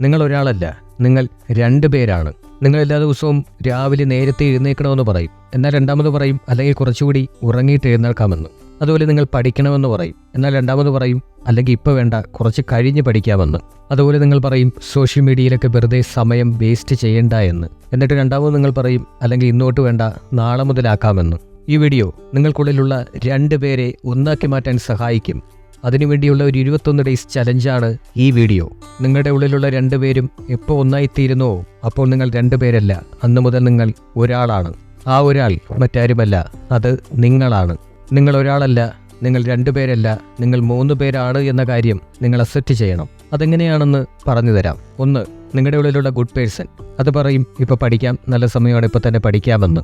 നിങ്ങൾ ഒരാളല്ല നിങ്ങൾ രണ്ട് പേരാണ്. നിങ്ങൾ എല്ലാ ദിവസവും രാവിലെ നേരത്തെ എഴുന്നേക്കണമെന്ന് പറയും. എന്നാൽ രണ്ടാമത് പറയും അല്ലെങ്കിൽ കുറച്ചുകൂടി ഉറങ്ങിയിട്ട് എഴുന്നേൽക്കാമെന്ന്. അതുപോലെ നിങ്ങൾ പഠിക്കണമെന്ന് പറയും. എന്നാൽ രണ്ടാമത് പറയും അല്ലെങ്കിൽ ഇപ്പോൾ വേണ്ട കുറച്ച് കഴിഞ്ഞ് പഠിക്കാമെന്ന്. അതുപോലെ നിങ്ങൾ പറയും സോഷ്യൽ മീഡിയയിലൊക്കെ വെറുതെ സമയം വേസ്റ്റ് ചെയ്യണ്ട എന്ന്. എന്നിട്ട് രണ്ടാമത് നിങ്ങൾ പറയും അല്ലെങ്കിൽ ഇന്നോട്ട് വേണ്ട നാളെ മുതലാക്കാമെന്ന്. ഈ വീഡിയോ നിങ്ങൾക്കുള്ളിലുള്ള രണ്ട് പേരെ ഒന്നാക്കി മാറ്റാൻ സഹായിക്കും. അതിനുവേണ്ടിയുള്ള ഒരു ഇരുപത്തൊന്ന് ഡേയ്സ് ചലഞ്ചാണ് ഈ വീഡിയോ നിങ്ങളുടെ ഉള്ളിലുള്ള രണ്ടുപേരും എപ്പോൾ ഒന്നായിത്തീരുന്നോ അപ്പോൾ നിങ്ങൾ രണ്ടുപേരല്ല അന്നു മുതൽ നിങ്ങൾ ഒരാളാണ്. ആ ഒരാൾ മറ്റാരുമല്ല അത് നിങ്ങളാണ്. നിങ്ങൾ ഒരാളല്ല നിങ്ങൾ രണ്ടുപേരല്ല നിങ്ങൾ മൂന്ന് പേരാണ് എന്ന കാര്യം നിങ്ങൾ അക്സെപ്റ്റ് ചെയ്യണം. അതെങ്ങനെയാണെന്ന് പറഞ്ഞു തരാം. ഒന്ന് നിങ്ങളുടെ ഉള്ളിലുള്ള ഗുഡ് പേഴ്സൺ അത് പറയും ഇപ്പോൾ പഠിക്കാം നല്ല സമയമാണ് ഇപ്പോൾ തന്നെ പഠിക്കാമെന്ന്.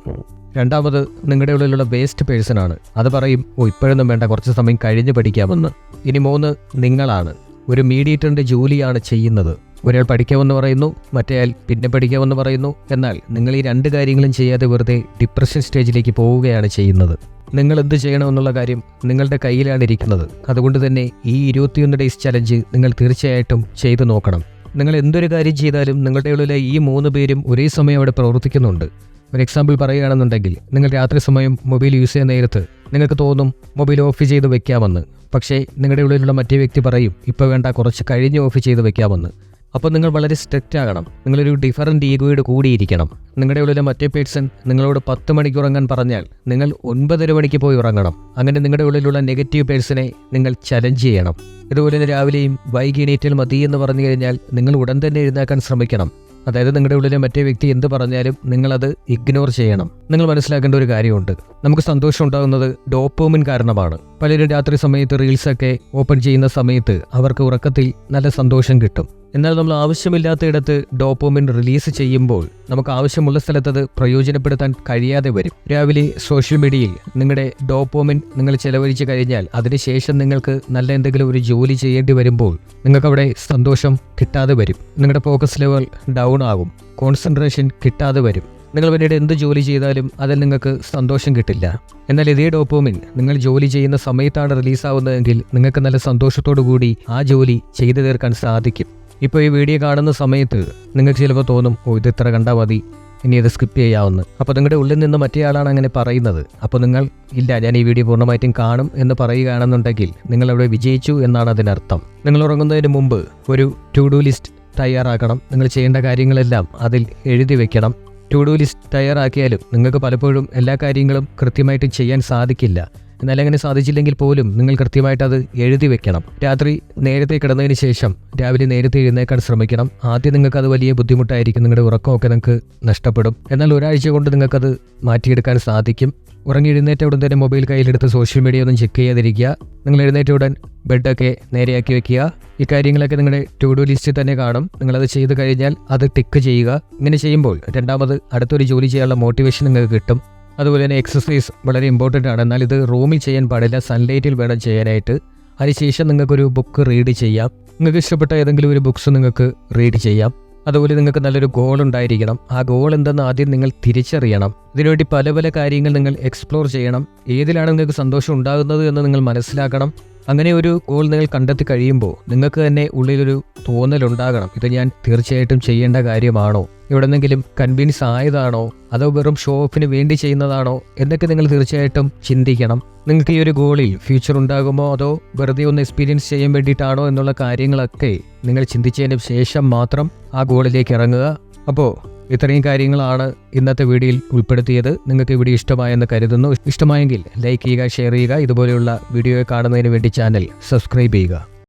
രണ്ടാമത് നിങ്ങളുടെ ഉള്ളിലുള്ള വേസ്റ്റ് പേഴ്സൺ ആണ്. അത് പറയും ഓ ഇപ്പോഴൊന്നും വേണ്ട കുറച്ച് സമയം കഴിഞ്ഞ് പഠിക്കാമെന്ന്. ഇനി മൂന്ന് നിങ്ങളാണ്. ഒരു മീഡിയേറ്ററിന്റെ ജോലിയാണ് ചെയ്യുന്നത്. ഒരാൾ പഠിക്കാമെന്ന് പറയുന്നു മറ്റേയാൾ പിന്നെ പഠിക്കാമെന്ന് പറയുന്നു. എന്നാൽ നിങ്ങൾ ഈ രണ്ട് കാര്യങ്ങളും ചെയ്യാതെ വെറുതെ ഡിപ്രഷൻ സ്റ്റേജിലേക്ക് പോവുകയാണ് ചെയ്യുന്നത്. നിങ്ങൾ എന്ത് ചെയ്യണമെന്നുള്ള കാര്യം നിങ്ങളുടെ കയ്യിലാണ് ഇരിക്കുന്നത്. അതുകൊണ്ട് തന്നെ ഈ ഇരുപത്തിയൊന്ന് ഡേയ്സ് ചലഞ്ച് നിങ്ങൾ തീർച്ചയായിട്ടും ചെയ്തു നോക്കണം. നിങ്ങൾ എന്തൊരു കാര്യം ചെയ്താലും നിങ്ങളുടെ ഉള്ളിലെ ഈ മൂന്ന് പേരും ഒരേ സമയം അവിടെ പ്രവർത്തിക്കുന്നുണ്ട്. ഒരു എക്സാമ്പിൾ പറയുകയാണെന്നുണ്ടെങ്കിൽ നിങ്ങൾ രാത്രി സമയം മൊബൈൽ യൂസ് ചെയ്യുന്ന നേരത്ത് നിങ്ങൾക്ക് തോന്നും മൊബൈൽ ഓഫ് ചെയ്ത് വെക്കാമെന്ന്. പക്ഷേ നിങ്ങളുടെ ഉള്ളിലുള്ള മറ്റേ വ്യക്തി പറയും ഇപ്പോൾ വേണ്ട കുറച്ച് കഴിഞ്ഞ് ഓഫ് ചെയ്ത് വെക്കാമെന്ന്. അപ്പോൾ നിങ്ങൾ വളരെ സ്ട്രിക്റ്റ് ആകണം. നിങ്ങളൊരു ഡിഫറന്റ് ഈഗോയുടെ കൂടിയിരിക്കണം നിങ്ങളുടെ ഉള്ളിലെ മറ്റേ പേഴ്സൺ നിങ്ങളോട് പത്ത് മണിക്ക് ഉറങ്ങാൻ പറഞ്ഞാൽ നിങ്ങൾ ഒൻപതര മണിക്ക് പോയി ഉറങ്ങണം. അങ്ങനെ നിങ്ങളുടെ ഉള്ളിലുള്ള നെഗറ്റീവ് പേഴ്സണെ നിങ്ങൾ ചലഞ്ച് ചെയ്യണം. ഇതുപോലെ തന്നെ രാവിലെയും വൈകി എണീറ്റൽ മതി എന്ന് പറഞ്ഞു കഴിഞ്ഞാൽ നിങ്ങൾ ഉടൻ തന്നെ എഴുന്നേക്കാൻ ശ്രമിക്കണം. അതായത് നിങ്ങളുടെ ഉള്ളിലെ മറ്റേ വ്യക്തി എന്ത് പറഞ്ഞാലും നിങ്ങളത് ഇഗ്നോർ ചെയ്യണം. നിങ്ങൾ മനസ്സിലാക്കേണ്ട ഒരു കാര്യമുണ്ട്. നമുക്ക് സന്തോഷം ഉണ്ടാകുന്നത് ഡോപ്പോമിൻ കാരണമാണ്. പലരും രാത്രി സമയത്ത് റീൽസൊക്കെ ഓപ്പൺ ചെയ്യുന്ന സമയത്ത് അവർക്ക് ഉറക്കത്തിൽ നല്ല സന്തോഷം കിട്ടും. എന്നാൽ നമ്മൾ ആവശ്യമില്ലാത്ത ആവശ്യമില്ലാത്തയിടത്ത് ഡോപ്പോമിൻ റിലീസ് ചെയ്യുമ്പോൾ നമുക്ക് ആവശ്യമുള്ള സ്ഥലത്തത് പ്രയോജനപ്പെടുത്താൻ കഴിയാതെ വരും. രാവിലെ സോഷ്യൽ മീഡിയയിൽ നിങ്ങളുടെ ഡോപ്പോമിൻ നിങ്ങൾ ചെലവഴിച്ച് കഴിഞ്ഞാൽ അതിനുശേഷം നിങ്ങൾക്ക് നല്ല എന്തെങ്കിലും ഒരു ജോലി ചെയ്യേണ്ടി വരുമ്പോൾ നിങ്ങൾക്ക് അവിടെ സന്തോഷം കിട്ടാതെ വരും. നിങ്ങളുടെ ഫോക്കസ് ലെവൽ ഡൗൺ ആകും. കോൺസെൻട്രേഷൻ കിട്ടാതെ വരും. നിങ്ങൾ പിന്നീട് എന്ത് ജോലി ചെയ്താലും അതിൽ നിങ്ങൾക്ക് സന്തോഷം കിട്ടില്ല. എന്നാൽ ഇതേ ഡോപ്പോമിൻ നിങ്ങൾ ജോലി ചെയ്യുന്ന സമയത്താണ് റിലീസാവുന്നതെങ്കിൽ നിങ്ങൾക്ക് നല്ല സന്തോഷത്തോടു കൂടി ആ ജോലി ചെയ്തു തീർക്കാൻ സാധിക്കും. ഇപ്പോൾ ഈ വീഡിയോ കാണുന്ന സമയത്ത് നിങ്ങൾക്ക് ചിലപ്പോൾ തോന്നും ഓ ഇത് ഇത്ര കണ്ടാൽ മതി. ഇനി ഇത് സ്കിപ്പ് ചെയ്യാവുന്ന. അപ്പോൾ നിങ്ങളുടെ ഉള്ളിൽ നിന്ന് മറ്റേയാളാണ് അങ്ങനെ പറയുന്നത്. അപ്പോൾ നിങ്ങൾ ഇല്ല ഞാൻ ഈ വീഡിയോ പൂർണമായിട്ടും കാണും എന്ന് പറയുകയാണെന്നുണ്ടെങ്കിൽ നിങ്ങൾ അവിടെ വിജയിച്ചു എന്നാണ് അതിനർത്ഥം. നിങ്ങൾ ഉറങ്ങുന്നതിന് മുമ്പ് ഒരു ടു ഡു ലിസ്റ്റ് തയ്യാറാക്കണം. നിങ്ങൾ ചെയ്യേണ്ട കാര്യങ്ങളെല്ലാം അതിൽ എഴുതി വെക്കണം. ടു ഡു ലിസ്റ്റ് തയ്യാറാക്കിയാലും നിങ്ങൾക്ക് പലപ്പോഴും എല്ലാ കാര്യങ്ങളും കൃത്യമായിട്ട് ചെയ്യാൻ സാധിക്കില്ല. എന്നാൽ അങ്ങനെ സാധിച്ചില്ലെങ്കിൽ പോലും നിങ്ങൾ കൃത്യമായിട്ട് അത് എഴുതി വെക്കണം. രാത്രി നേരത്തെ കിടന്നതിന് ശേഷം രാവിലെ നേരത്തെ എഴുന്നേക്കാൻ ശ്രമിക്കണം. ആദ്യം നിങ്ങൾക്ക് അത് വലിയ ബുദ്ധിമുട്ടായിരിക്കും. നിങ്ങളുടെ ഉറക്കമൊക്കെ നിങ്ങൾക്ക് നഷ്ടപ്പെടും. എന്നാൽ ഒരാഴ്ച കൊണ്ട് നിങ്ങൾക്കത് മാറ്റിയെടുക്കാൻ സാധിക്കും. ഉറങ്ങി എഴുന്നേറ്റ ഉടൻ തന്നെ മൊബൈൽ കയ്യിലെടുത്ത് സോഷ്യൽ മീഡിയ ഒന്നും ചെക്ക് ചെയ്യാതിരിക്കുക. നിങ്ങൾ എഴുന്നേറ്റ ഉടൻ ബെഡൊക്കെ നേരെയാക്കി വെക്കുക. ഈ കാര്യങ്ങളൊക്കെ നിങ്ങളുടെ ടു ലിസ്റ്റിൽ തന്നെ കാണും. നിങ്ങളത് ചെയ്ത് കഴിഞ്ഞാൽ അത് ടിക്ക് ചെയ്യുക. ഇങ്ങനെ ചെയ്യുമ്പോൾ രണ്ടാമത് അടുത്തൊരു ജോലി ചെയ്യാനുള്ള മോട്ടിവേഷൻ നിങ്ങൾക്ക് കിട്ടും. അതുപോലെ തന്നെ എക്സസൈസ് വളരെ ഇമ്പോർട്ടന്റ് ആണ്. എന്നാൽ ഇത് റൂമിൽ ചെയ്യാൻ പാടില്ല. സൺലൈറ്റിൽ വേണം ചെയ്യാനായിട്ട്. അതിനുശേഷം നിങ്ങൾക്കൊരു ബുക്ക് റീഡ് ചെയ്യാം. നിങ്ങൾക്ക് ഇഷ്ടപ്പെട്ട ഏതെങ്കിലും ഒരു ബുക്ക്സ് നിങ്ങൾക്ക് റീഡ് ചെയ്യാം. അതുപോലെ നിങ്ങൾക്ക് നല്ലൊരു ഗോൾ ഉണ്ടായിരിക്കണം. ആ ഗോൾ എന്തെന്ന് ആദ്യം നിങ്ങൾ തിരിച്ചറിയണം. ഇതിനുവേണ്ടി പല പല കാര്യങ്ങൾ നിങ്ങൾ എക്സ്പ്ലോർ ചെയ്യണം. ഏതിലാണ് നിങ്ങൾക്ക് സന്തോഷം ഉണ്ടാകുന്നത് എന്ന് നിങ്ങൾ മനസ്സിലാക്കണം. അങ്ങനെ ഒരു ഗോൾ നിങ്ങൾ കണ്ടെത്തി കഴിയുമ്പോൾ നിങ്ങൾക്ക് തന്നെ ഉള്ളിലൊരു തോന്നലുണ്ടാകണം. ഇത് ഞാൻ തീർച്ചയായിട്ടും ചെയ്യേണ്ട കാര്യമാണോ? എവിടെന്നെങ്കിലും കൺവിൻസ് ആയതാണോ? അതോ വെറും ഷോ ഓഫിന് വേണ്ടി ചെയ്യുന്നതാണോ? എന്നൊക്കെ നിങ്ങൾ തീർച്ചയായിട്ടും ചിന്തിക്കണം. നിങ്ങൾക്ക് ഈ ഒരു ഗോളിൽ ഫ്യൂച്ചർ ഉണ്ടാകുമോ? അതോ വെറുതെ ഒന്ന് എക്സ്പീരിയൻസ് ചെയ്യാൻ വേണ്ടിയിട്ടാണോ? എന്നുള്ള കാര്യങ്ങളൊക്കെ നിങ്ങൾ ചിന്തിച്ചതിന് ശേഷം മാത്രം ആ ഗോളിലേക്ക് ഇറങ്ങുക. അപ്പോൾ ഇത്രയും കാര്യങ്ങളാണ് ഇന്നത്തെ വീഡിയോയിൽ ഉൾപ്പെടുത്തിയത്. നിങ്ങൾക്ക് വീഡിയോ ഇഷ്ടമായെന്ന് കരുതുന്നു. ഇഷ്ടമായെങ്കിൽ ലൈക്ക് ചെയ്യുക ഷെയർ ചെയ്യുക. ഇതുപോലെയുള്ള വീഡിയോ കാണുന്നതിന് വേണ്ടി ചാനൽ സബ്സ്ക്രൈബ് ചെയ്യുക.